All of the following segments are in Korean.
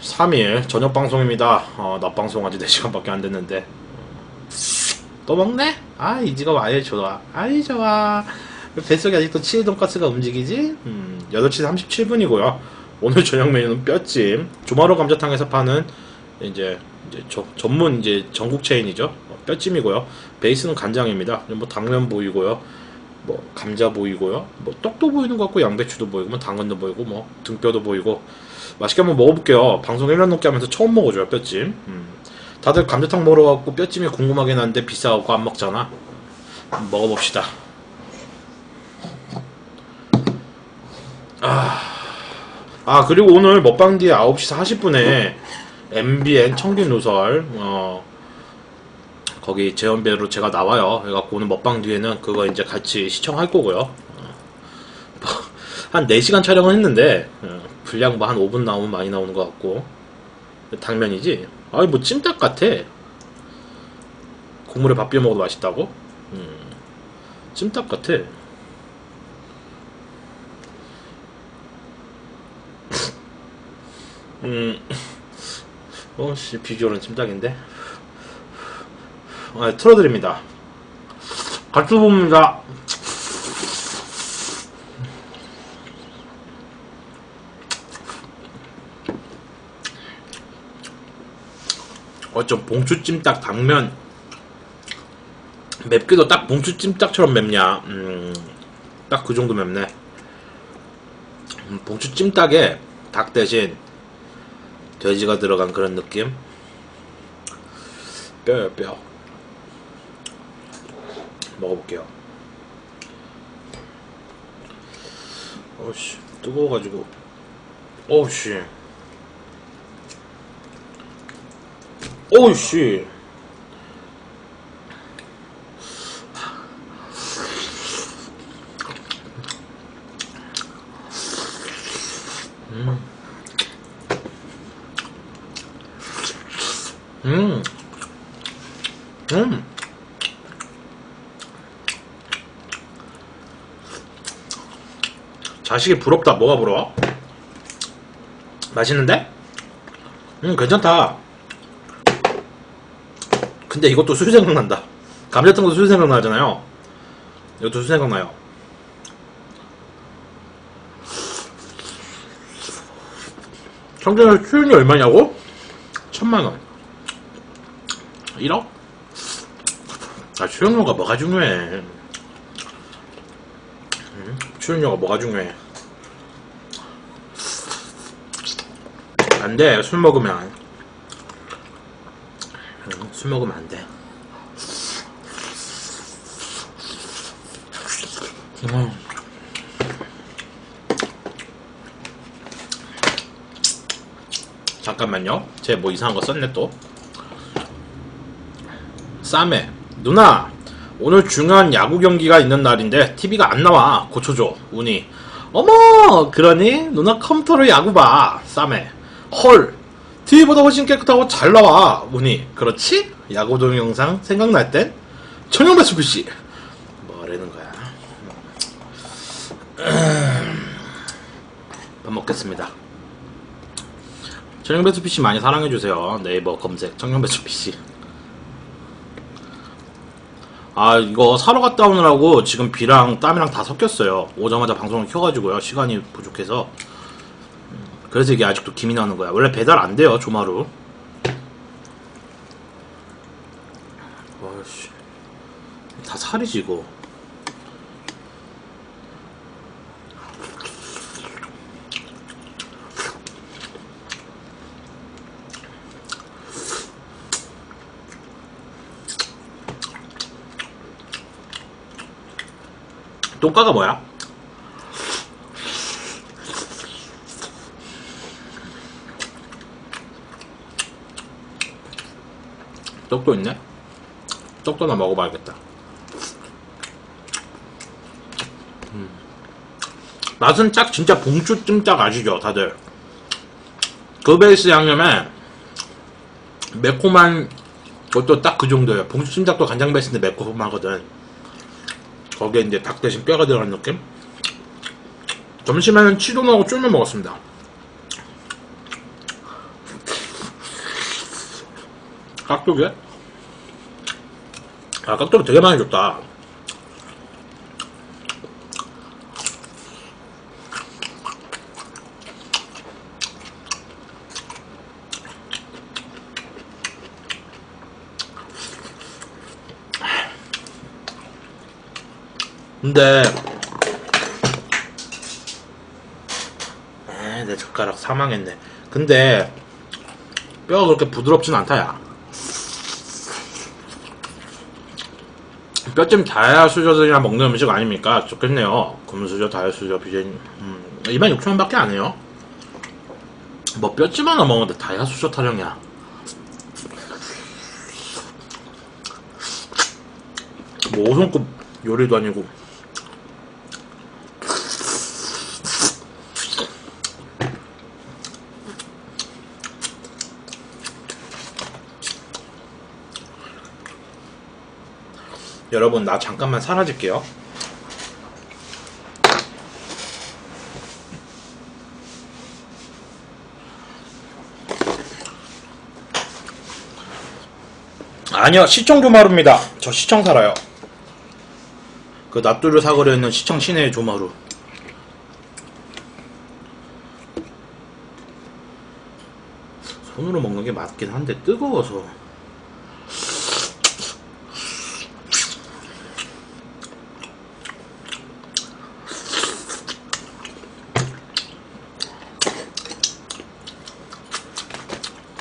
3일 저녁 방송입니다. 어, 낮 방송 아직 4시간밖에 안 됐는데. 또 먹네? 아, 이 직업 아예 좋아. 아이, 좋아. 뱃속에 아직도 치즈 돈가스가 움직이지? 음, 8시 37분이고요. 오늘 저녁 메뉴는 뼈찜. 조마로 감자탕에서 파는 이제, 이제 저- 전문 이제 전국 체인이죠. 어, 뼈찜이고요. 베이스는 간장입니다. 뭐 당면 보이고요. 뭐 감자 보이고요. 뭐 떡도 보이는 것 같고 양배추도 보이고 뭐 당근도 보이고 뭐 등뼈도 보이고 맛있게 한번 먹어볼게요. 방송 1년 넘게 하면서 처음 먹어줘요 뼈찜. 음. 다들 감자탕 먹으러 갖고 뼈찜이 궁금하긴 한데 비싸갖고 안 먹잖아. 먹어봅시다. 아, 아 그리고 오늘 먹방 뒤에 9시 40분에 MBN 청균 누설 어, 거기 재연배로 제가 나와요. 그래갖고 오늘 먹방 뒤에는 그거 이제 같이 시청할 거고요. 어, 뭐, 한 4시간 촬영을 했는데 어, 분량 뭐 한 5분 나오면 많이 나오는 것 같고 당면이지? 아니 뭐 찜닭 같아. 국물에 밥 비벼 먹어도 맛있다고? 음, 찜닭 같아. 음, 어씨 비주얼은 찜닭인데. 아, 틀어드립니다. 같이 봅니다. 어쩜 봉추찜닭 당면. 맵기도 딱 봉추찜닭처럼 맵냐. 음, 딱 그 정도 맵네. 음, 봉추찜닭에 닭 대신 돼지가 들어간 그런 느낌? 뼈요 뼈. 먹어볼게요. 어씨 뜨거워가지고. 어우씨 어우씨 음. 음. 자식이 부럽다. 뭐가 부러워? 맛있는데? 음, 괜찮다. 근데 이것도 술 생각난다. 감자탕도 술 생각나잖아요. 이것도 술 생각나요. 청소년 수윤이 얼마냐고? 천만원. 1억? 아, 출연료가 뭐가 중요해. 음, 출연료가 뭐가 중요해. 안 돼, 술 먹으면. 먹으면 안 돼. 음. 잠깐만요. 제뭐 이상한 거 썼네 또. 쌈에 누나 오늘 중요한 야구 경기가 있는 날인데 TV가 안 나와 고쳐줘 운이 어머 그러니 누나 컴퓨터로 야구 봐 쌈에 헐 TV보다 훨씬 깨끗하고 잘 나와 운이 그렇지 야구 동영상 생각날 땐 전용배수 PC 뭐라는 거야? 밥 먹겠습니다. 전용배수 PC 많이 사랑해주세요. 네이버 검색 청년배수 PC 아 이거 사러 갔다 오느라고 지금 비랑 땀이랑 다 섞였어요. 오자마자 방송을 켜가지고요. 시간이 부족해서. 음, 그래서 이게 아직도 김이 나는 거야. 원래 배달 안 돼요 조마루 와씨 다 살이지 이거 똥가가 뭐야? 떡도 있네? 떡도 나 먹어봐야겠다. 음. 맛은 딱 진짜 봉추찜 짝 아시죠, 다들? 그 베이스 양념에 매콤한 것도 딱 그 정도예요. 봉추찜 닭도 간장 베이스인데 매콤하거든. 거기에 이제 닭 대신 뼈가 들어간 느낌? 점심에는 치돈하고 쫄면 먹었습니다. 깍두기? 아, 깍두기 되게 많이 줬다. 근데 에이, 내 젓가락 사망했네. 근데 뼈가 그렇게 부드럽진 않다 야. 뼈좀 다이아수저들이나 먹는 음식 아닙니까? 좋겠네요. 금수저, 다이아수저, 비전 음, 26,000원밖에 안 해요. 뭐 뼈찜 하나 먹는데 다이아수저 타령이야. 뭐 5성급 요리도 아니고 여러분 나 잠깐만 사라질게요. 아니요 시청 조마루입니다. 저 시청 살아요. 그 낫두를 사거려 있는 시청 시내의 조마루. 손으로 먹는 게 맞긴 한데 뜨거워서.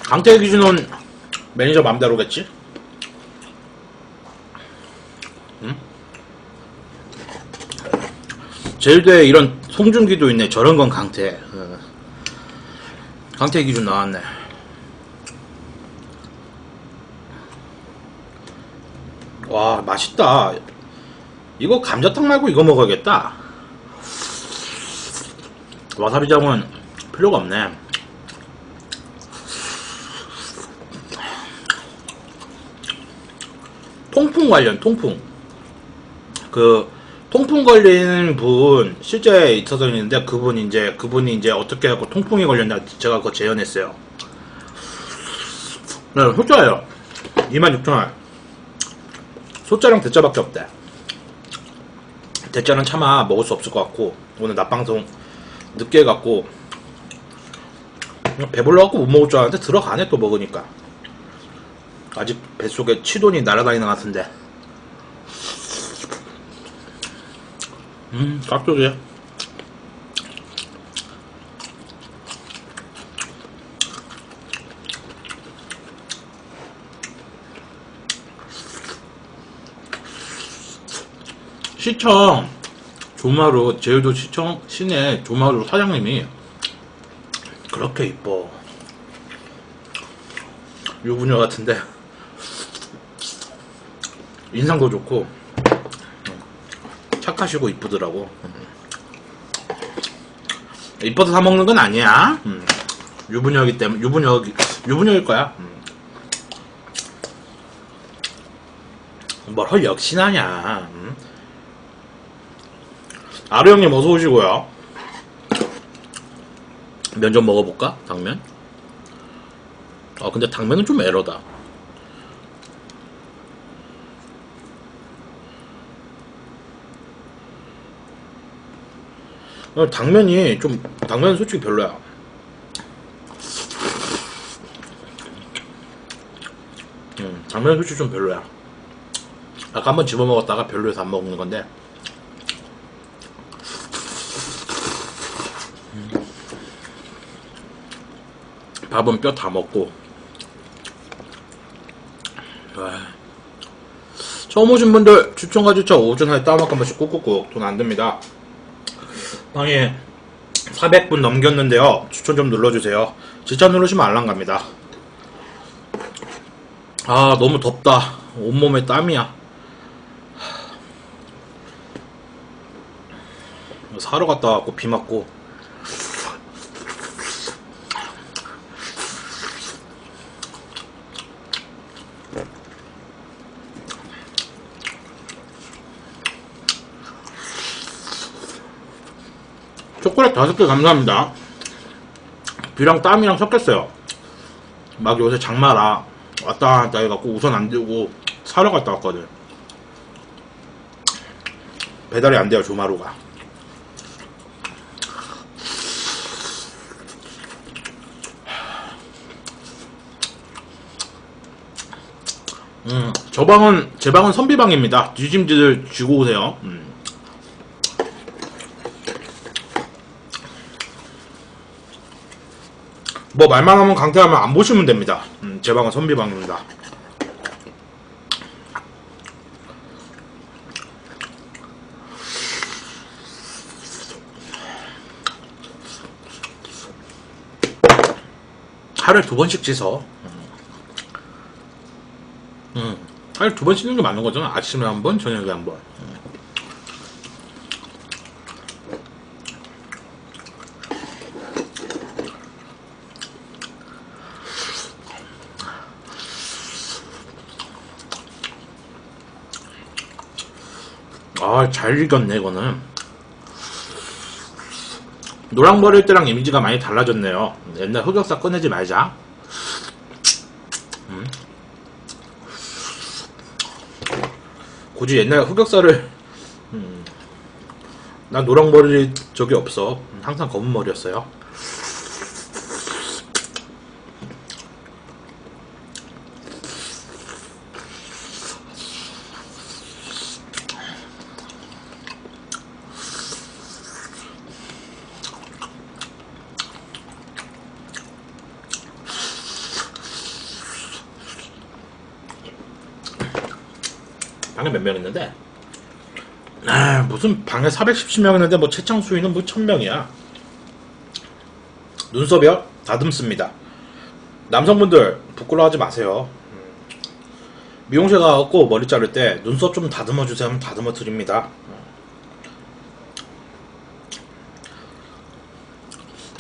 강태 기준은 매니저 맘대로겠지? 응? 제일도에 이런 송중기도 있네. 저런 건 강태. 어. 강태 기준 나왔네. 와, 맛있다. 이거 감자탕 말고 이거 먹어야겠다. 와사비장은 필요가 없네. 통풍 관련 통풍 그 통풍 걸린 분 실제 있어서 있는데 그분 이제 그분이 이제 어떻게 하고 통풍이 걸렸냐 제가 그거 재현했어요. 네, 소자예요. 26,000원. 소자랑 대자밖에 없대. 대자는 차마 먹을 수 없을 것 같고 오늘 낮방송 늦게 그냥 배불러갖고 못 먹을 줄 알았는데 들어가네 또 먹으니까. 아직 뱃속에 치돈이 날아다니는 것 같은데. 음, 깍두기. 시청 조마루 제주도 시청 시내 조마루 사장님이 그렇게 이뻐. 유부녀 같은데. 인상도 좋고 착하시고 이쁘더라고. 이뻐서 사 먹는 건 아니야. 음. 유부녀이기 때문에 유부녀 유부녀일 거야. 음. 뭘헐 역시나냐 음. 아루 형님 어서 오시고요. 면 좀 먹어볼까? 당면? 아 근데 당면은 좀 에러다 어, 당면이 좀 당면은 솔직히 별로야. 음, 당면은 솔직히 좀 별로야. 아까 한번 집어 먹었다가 별로여서 안 먹는 건데. 음. 밥은 뼈 다 먹고. 아. 처음 오신 분들 추천과 추천 오전에 따먹 한 번씩 꾹꾹꾹 돈 안 듭니다. 방에 400분 넘겼는데요. 추천 좀 눌러주세요. 진짜 누르시면 알람 갑니다. 아, 너무 덥다. 온몸에 땀이야. 사러 갔다 왔고, 비 맞고. 초콜릿 다섯 개 감사합니다. 비랑 땀이랑 섞였어요. 막 요새 장마라 왔다 갔다 해갖고 우선 안 들고 사러 갔다 왔거든. 배달이 안 돼요 조마루가. 음, 저 방은 제 방은 선비방입니다. 뒤짐지들 쥐고 오세요. 음. 뭐 말만 하면 강퇴하면 안 보시면 됩니다. 음, 제 방은 선비방입니다. 하루에 두 번씩 씻어. 음. 하루에 두 번 씻는 게 맞는 거잖아. 아침에 한 번, 저녁에 한 번. 아, 잘 익었네, 이거는. 노랑머리일 때랑 이미지가 많이 달라졌네요. 옛날 흑역사 꺼내지 말자. 음. 굳이 옛날 흑역사를, 음. 난 노랑머리 적이 없어. 항상 검은 머리였어요. 방에 몇 명 있는데? 아, 무슨 방에 417명 있는데 뭐 최창 수위는 뭐 1000명이야. 눈썹이요? 다듬습니다. 남성분들 부끄러워하지 마세요. 음. 미용실 가갖고 머리 자를 때 눈썹 좀 다듬어 주세요 하면 다듬어 드립니다.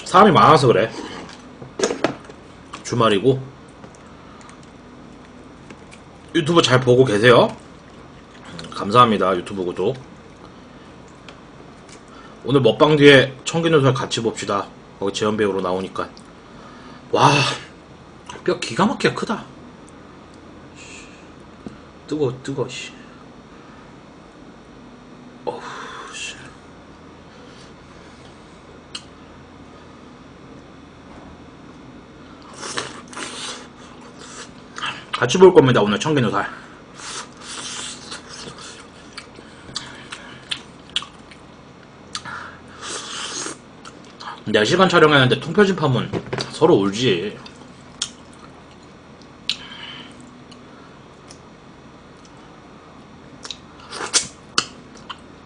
사람이 많아서 그래. 주말이고 유튜브 잘 보고 계세요? 감사합니다 유튜브 구독. 오늘 먹방 뒤에 청기누설 같이 봅시다. 거기 재현 배우로 나오니까. 와 뼈 기가 막히게 크다. 뜨거 뜨거 씨. 씨. 같이 볼 겁니다 오늘 청기누설 4시간 촬영했는데 통표진 파면 서로 울지.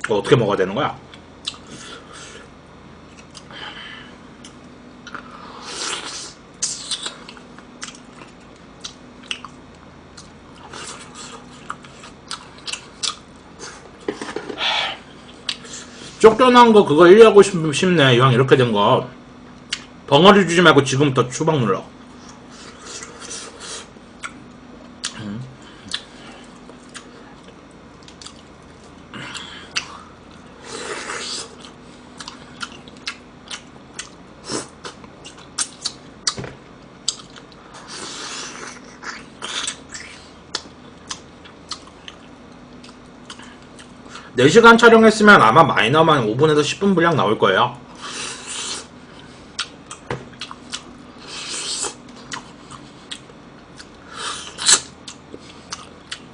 어, 어떻게 먹어야 되는 거야? 쫓겨난 거 그거 일하고 싶- 싶네. 이왕 이렇게 된 거. 벙어리 주지 말고 지금부터 추방 눌러 4시간 촬영했으면 아마 마이너만 5분에서 10분 분량 나올 거예요.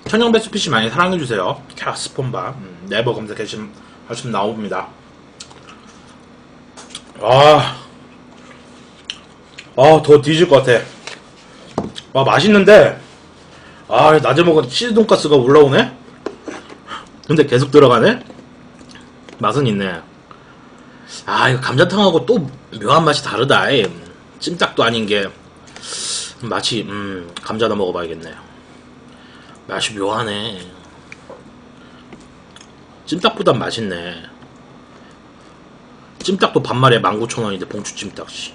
천연배스피시 많이 사랑해주세요. 캐스폰바 음, 네버 검색하시면 나옵니다. 아, 아, 더 뒤질 것 같아. 아, 맛있는데, 아, 낮에 먹은 치즈 돈가스가 올라오네? 근데 계속 들어가네? 맛은 있네. 아, 이거 감자탕하고 또 묘한 맛이 다르다. 이. 찜닭도 아닌 게. 맛이, 음, 감자나 먹어봐야겠네. 맛이 묘하네. 찜닭보단 맛있네. 찜닭도 반말에 19,000원인데 봉추 찜닭, 씨.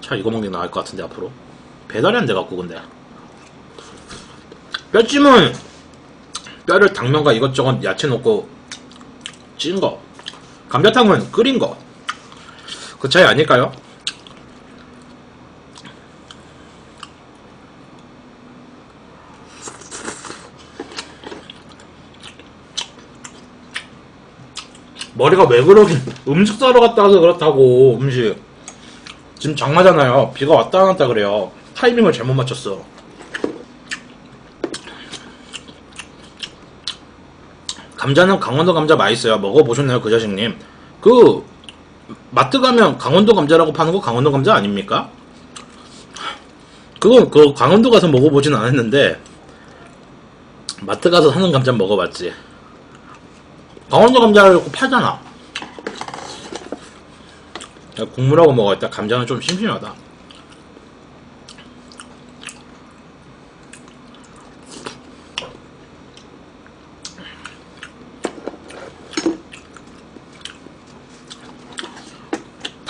차 이거 먹는 게 나을 것 같은데, 앞으로. 배달이 안 돼갖고, 근데. 뼈찜은 뼈를 당면과 이것저것 야채 넣고 찐 거. 감자탕은 끓인 거. 그 차이 아닐까요? 머리가 왜 그러긴 음식 사러 갔다 와서 그렇다고 음식 지금 장마잖아요 비가 왔다 갔다 그래요 타이밍을 잘못 맞췄어 감자는 강원도 감자 맛있어요 먹어보셨나요 그 자식님 그 마트 가면 강원도 감자라고 파는 거 강원도 감자 아닙니까? 그건 그 강원도 가서 먹어보진 않았는데 마트 가서 사는 감자 먹어봤지 강원도 감자를 팔잖아. 야, 국물하고 먹어야겠다. 감자는 좀 심심하다.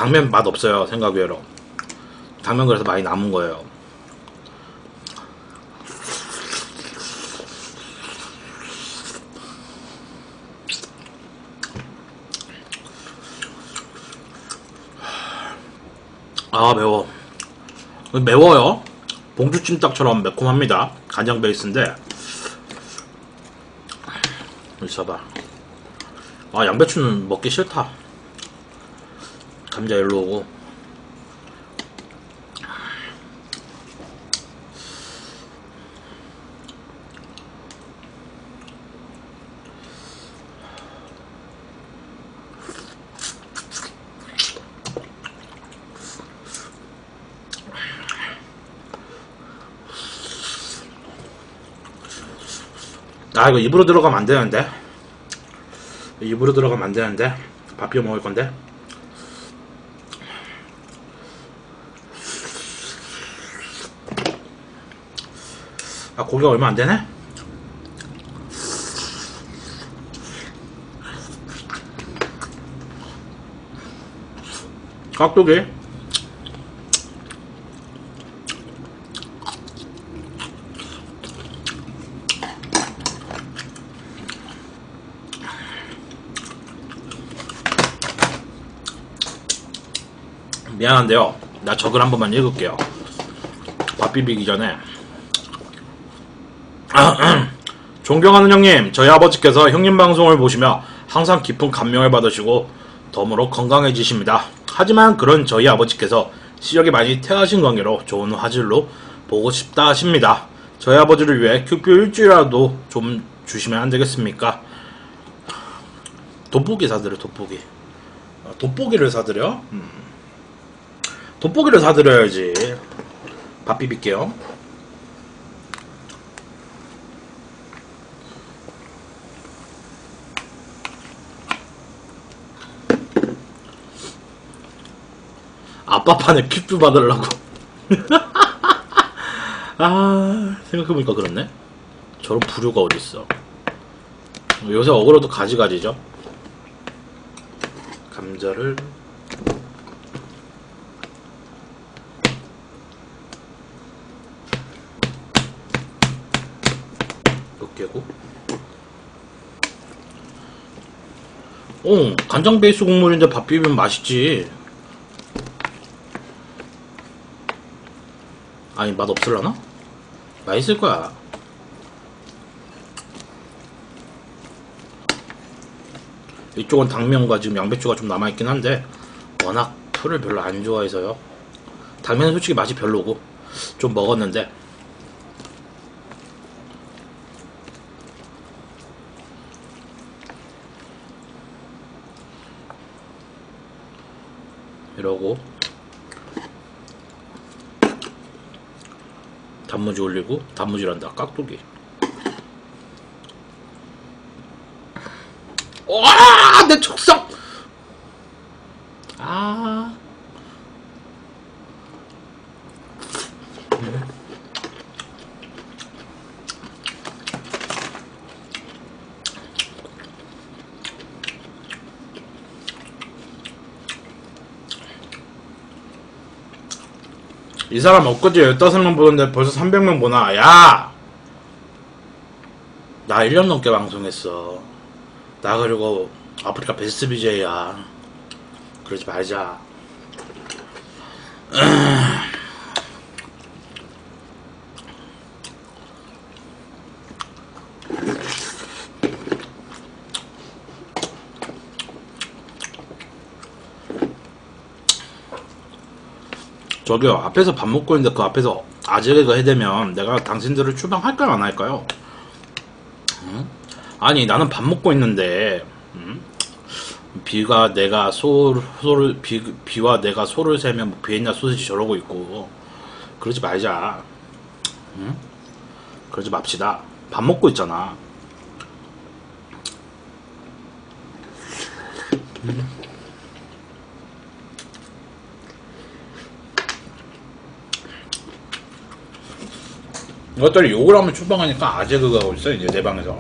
당면 맛 없어요. 생각 외로. 당면 그래서 많이 남은 거예요. 아 매워 매워요 봉주찜닭처럼 매콤합니다 간장 베이스인데 있어봐 아 양배추는 먹기 싫다 감자 일로 오고. 아 이거 입으로 들어가면 안 되는데. 입으로 들어가면 안 되는데. 밥 비워 먹을 건데 고기가 얼마 안 되네 깍두기 미안한데요. 나 적을 한 번만 읽을게요. 밥 비비기 전에. 존경하는 형님, 저희 아버지께서 형님 방송을 보시며 항상 깊은 감명을 받으시고 덤으로 건강해지십니다. 하지만 그런 저희 아버지께서 시력이 많이 퇴하신 관계로 좋은 화질로 보고 싶다 하십니다. 저희 아버지를 위해 큐큐 일주일이라도 좀 주시면 안 되겠습니까? 돋보기 사드려, 돋보기. 아, 돋보기를 사드려? 음. 돋보기를 사드려야지. 밥 비빌게요. 아빠 판에 큐큐 받으려고. 아, 생각해보니까 그렇네. 저런 부류가 어딨어. 요새 어그로도 가지가지죠. 감자를 으깨고 어, 간장 베이스 국물인데 밥 비비면 맛있지. 아니, 맛 없을라나? 맛있을 거야. 이쪽은 당면과 지금 양배추가 좀 남아있긴 한데, 워낙 풀을 별로 안 좋아해서요. 당면은 솔직히 맛이 별로고, 좀 먹었는데, 이러고 단무지 올리고 단무지란다 깍두기. 와내 촉성 아 이 사람 엊그제 15명 보던데 벌써 300명 보나? 야! 나 1년 넘게 방송했어. 나 그리고 아프리카 베스트 BJ야. 그러지 말자. 저기요 앞에서 밥 먹고 있는데 그 앞에서 아재개가 해대면 내가 당신들을 추방할까요 안 할까요? 응? 아니 나는 밥 먹고 있는데 응? 비가 내가 소, 소를 비, 비와 내가 소를 세면 뭐 비엔나 소시지 저러고 있고 그러지 말자 응? 그러지 맙시다 밥 먹고 있잖아 이것들이 욕을 하면 추방하니까 아재 그거 하고 있어 이제 내 방에서.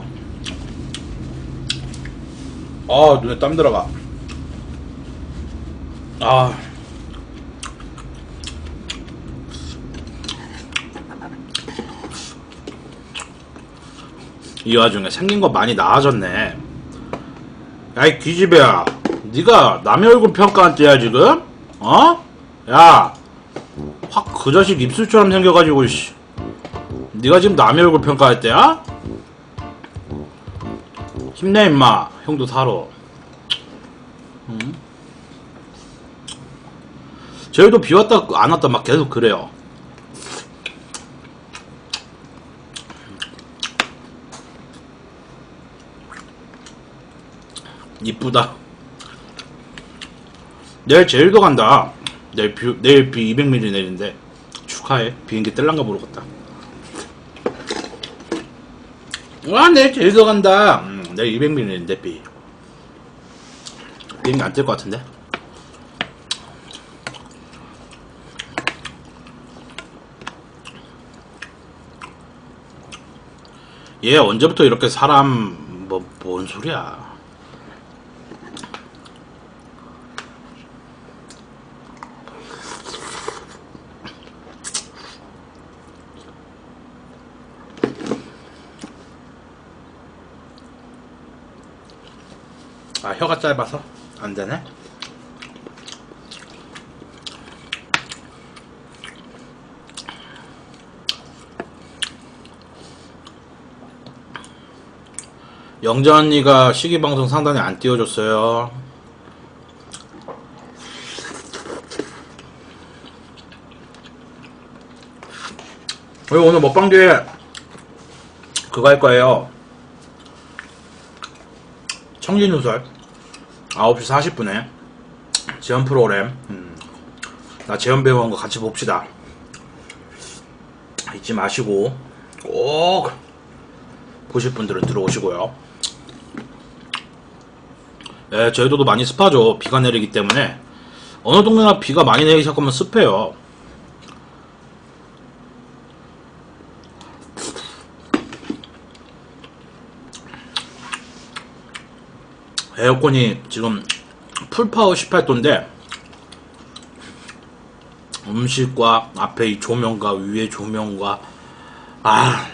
아 눈에 땀 들어가. 아. 이 와중에 생긴 거 많이 나아졌네. 야이 기집애야 네가 남의 얼굴 평가한 때야 지금? 어? 야 확 그 자식 입술처럼 생겨가지고 씨 네가 지금 남의 얼굴 평가할 때야? 힘내 임마. 형도 살아. 응? 저희도 비 왔다 안 왔다 막 계속 그래요. 이쁘다. 내일 제일도 간다. 내일 비, 내일 비 200mm 내리는데 축하해. 비행기 뜰랑가 갔다 와, 내일 제주도 간다. 음, 내일 200mm인데, 비. 비행기 안뜰 것 같은데? 얘 언제부터 이렇게 사람, 뭐, 뭔 소리야. 아, 혀가 짧아서? 안 되네? 영자 언니가 시기 방송 상단에 안 띄워줬어요. 오늘 먹방 뒤에 그거 할 거예요. 청진누설 9시 40분에 재현 프로그램. 음, 나 재현 배우 한 거 같이 봅시다. 잊지 마시고 꼭 보실 분들은 들어오시고요. 네, 저희도도 많이 습하죠. 비가 내리기 때문에. 어느 동네나 비가 많이 내리기 시작하면 습해요 에어컨이 지금 풀파워 18도인데 음식과 앞에 이 조명과 위에 조명과 아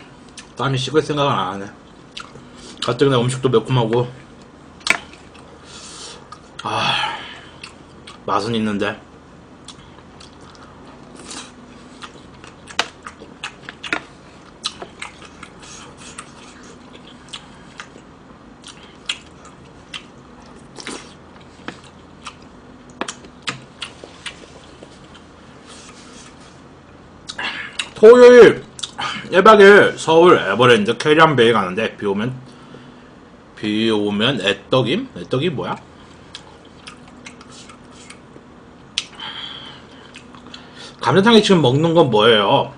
땀이 식을 생각은 안 하네. 가뜩이나 음식도 매콤하고 아 맛은 있는데 토요일 1박 2일 서울 에버랜드 캐리언베이 가는데 비 오면 비 오면 애떡임? 애떡이 뭐야? 감자탕이 지금 먹는 건 뭐예요?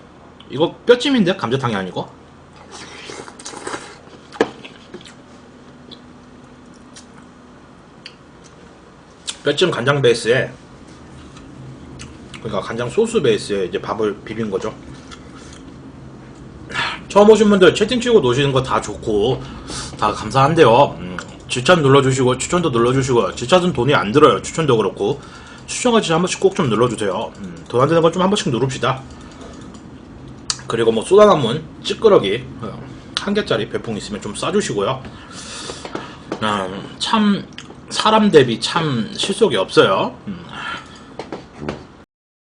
이거 뼈찜인데 감자탕이 아니고? 뼈찜 간장 베이스에 그러니까 간장 소스 베이스에 이제 밥을 비빈 거죠. 처음 오신 분들 채팅 치고 노시는 거 다 좋고 다 감사한데요. 음, 추천 눌러주시고 추천도 눌러주시고 추천은 돈이 안 들어요. 추천도 그렇고 추천같이 한 번씩 꼭 좀 눌러주세요. 음, 돈안 되는 건 좀 한 번씩 누릅시다. 그리고 뭐 쏟아남은 찌끄러기 어, 한 개짜리 배풍 있으면 좀 싸주시고요. 음, 참 사람 대비 참 실속이 없어요. 음,